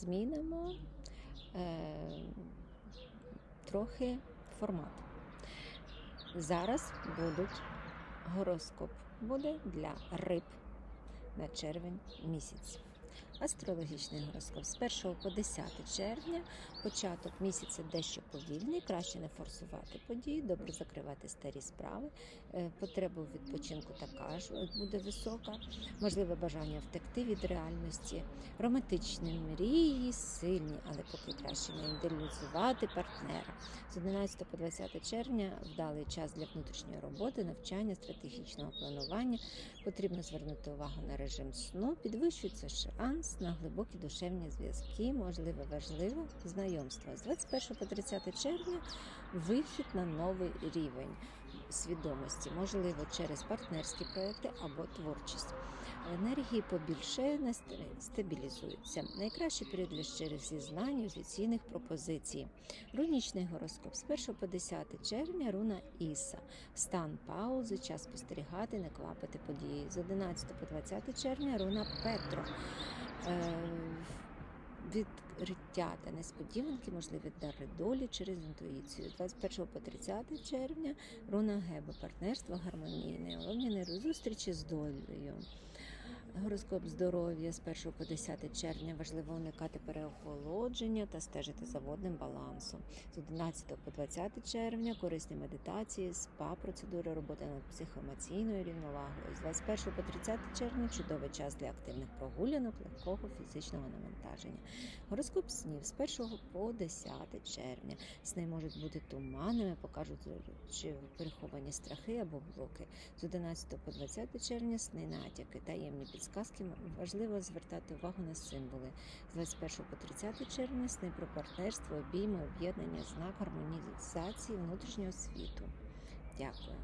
змінимо е, трохи формат. Зараз будуть гороскоп буде для риб на червень місяць. Астрологічний гороскоп з 1 по 10 червня. Початок місяця дещо повільний, краще не форсувати події, добре закривати старі справи. Е, Потреба в відпочинку така ж буде висока, можливе бажання втекти від реальності, романтичні мрії сильні, але поки краще не ідеалізувати партнера. З 11 по 20 червня вдалий час для внутрішньої роботи, навчання, стратегічного планування. Потрібно звернути увагу на режим сну, підвищується шанс на глибокі душевні зв'язки, можливо, важливе знайомство. З 21 по 30 червня вихід на новий рівень свідомості, можливо, через партнерські проекти або творчість. Енергії побільше стабілізуються. Найкращий період для щирих зізнань, офіційних пропозицій. Рунічний гороскоп з 1 по 10 червня руна Іса. Стан паузи, час спостерігати, не клапати події. З 11 по 20 червня руна Петро. Е, Відкриття та несподіванки, можливі дари долі через інтуїцію. 21 по 30 червня руна Геба, партнерство гармонійне, обміни зустрічі з долею. Гороскоп здоров'я з 1 по 10 червня важливо уникати переохолодження та стежити за водним балансом. З 11 по 20 червня корисні медитації, спа процедури, робота над психоемоційною рівновагою. З 21 по 30 червня чудовий час для активних прогулянок, легкого фізичного навантаження. Гороскоп снів з 1 по 10 червня. Сни можуть бути туманними, покажуть чи переховані страхи або блоки. З 11 по 20 червня сни натяки, таємні підсказки. Важливо звертати увагу на символи. З 21 по 30 червня сни про партнерство, обійми, об'єднання, знак гармонізації внутрішнього світу. Дякую.